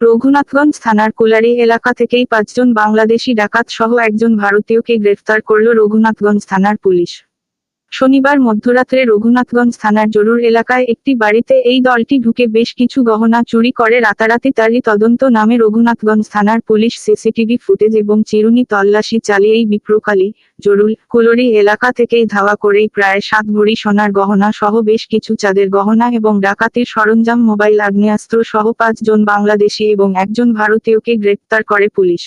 রঘুনাথগঞ্জ থানার কোলারি এলাকা থেকেই পাঁচজন বাংলাদেশি ডাকাত সহ একজন ভারতীয়কে গ্রেফতার করল রঘুনাথগঞ্জ থানার পুলিশ। শনিবার মধ্যরাত্রে রঘুনাথগঞ্জ থানার জরুর এলাকায় একটি বাড়িতে এই দলটি ঢুকে বেশ কিছু গহনা চুরি করে রাতারাতি তারই তদন্ত নামে রঘুনাথগঞ্জ থানার পুলিশ সিসিটিভি ফুটেজ এবং চিরুনি তল্লাশি চালিয়েই বিপ্রকালী জরুল, কুলরি এলাকা থেকেই ধাওয়া করেই প্রায় সাত ভরি সোনার গহনা সহ বেশ কিছু চাঁদের গহনা এবং ডাকাতির সরঞ্জাম, মোবাইল, আগ্নেয়াস্ত্র সহ পাঁচজন বাংলাদেশি এবং একজন ভারতীয়কে গ্রেপ্তার করে police.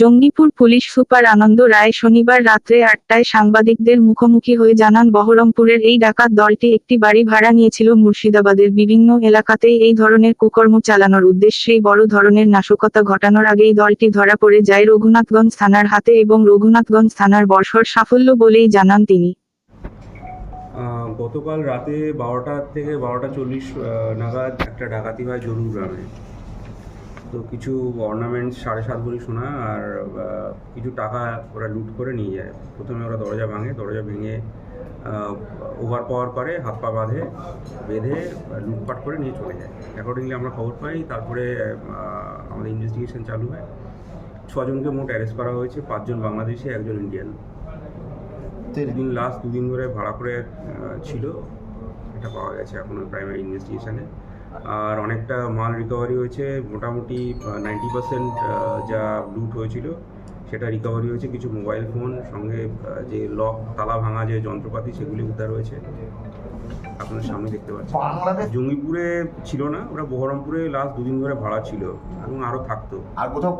Jangipur police super Ananda Roy শনিবার রাত্রে আটটায় সাংবাদিকদের মুখোমুখি হয়ে জানান, বহরমপুরের এই ডাকাত দলটি একটি বাড়ি ভাড়া নিয়েছিল মুর্শিদাবাদের বিভিন্ন এলাকাতেই। এই ধরনের কুকর্ম চালানোর উদ্দেশ্যেই বড় ধরনের নাশকতা ঘটানোর আগেই দলটি ধরা পড়ে যায় রঘুনাথগঞ্জ থানার হাতে এবং রঘুনাথগঞ্জ থানার বর্ষর সাফল্য বলেই জানান তিনি। গতকাল রাতে বারোটা থেকে বারোটা চল্লিশ নাগাদ একটা ডাকাতি হয় জরুর গ্রামে। তো কিছু অর্নামেন্টস সাড়ে সাত ভরি সোনা আর কিছু টাকা ওরা লুট করে নিয়ে যায়। প্রথমে ওরা দরজা ভাঙে, দরজা ভেঙে ওভার পাওয়ার করে, হাত পা বাঁধে, বেঁধে লুটপাট করে নিয়ে চলে যায়। অ্যাকর্ডিংলি আমরা খবর পাই, তারপরে আমাদের ইনভেস্টিগেশন চালু হয়। ছজনকে মোট অ্যারেস্ট করা হয়েছে, পাঁচজন বাংলাদেশি, একজন ইন্ডিয়ান দুদিন লাস্ট দুদিন ধরে ভাড়া করে ছিল, এটা পাওয়া গেছে এখন প্রাইমারি ইনভেস্টিগেশনে আর অনেকটা মাল রিকভারি হয়েছে। মোটামুটি নাইনটি পার্সেন্ট যা লুট হয়েছিল সেটা রিকভারি হয়েছে। কিছু মোবাইল ফোন সঙ্গে যে লক তালা ভাঙা যে যন্ত্রপাতি সেগুলি উদ্ধার হয়েছে। আপনার সামনে দেখতে পাচ্ছেন জঙ্গিপুরে ছিল না ওরা বহরমপুরে লাস্ট দুদিন ধরে ভাড়া ছিল এবং আরও থাকতো। আর কোথাও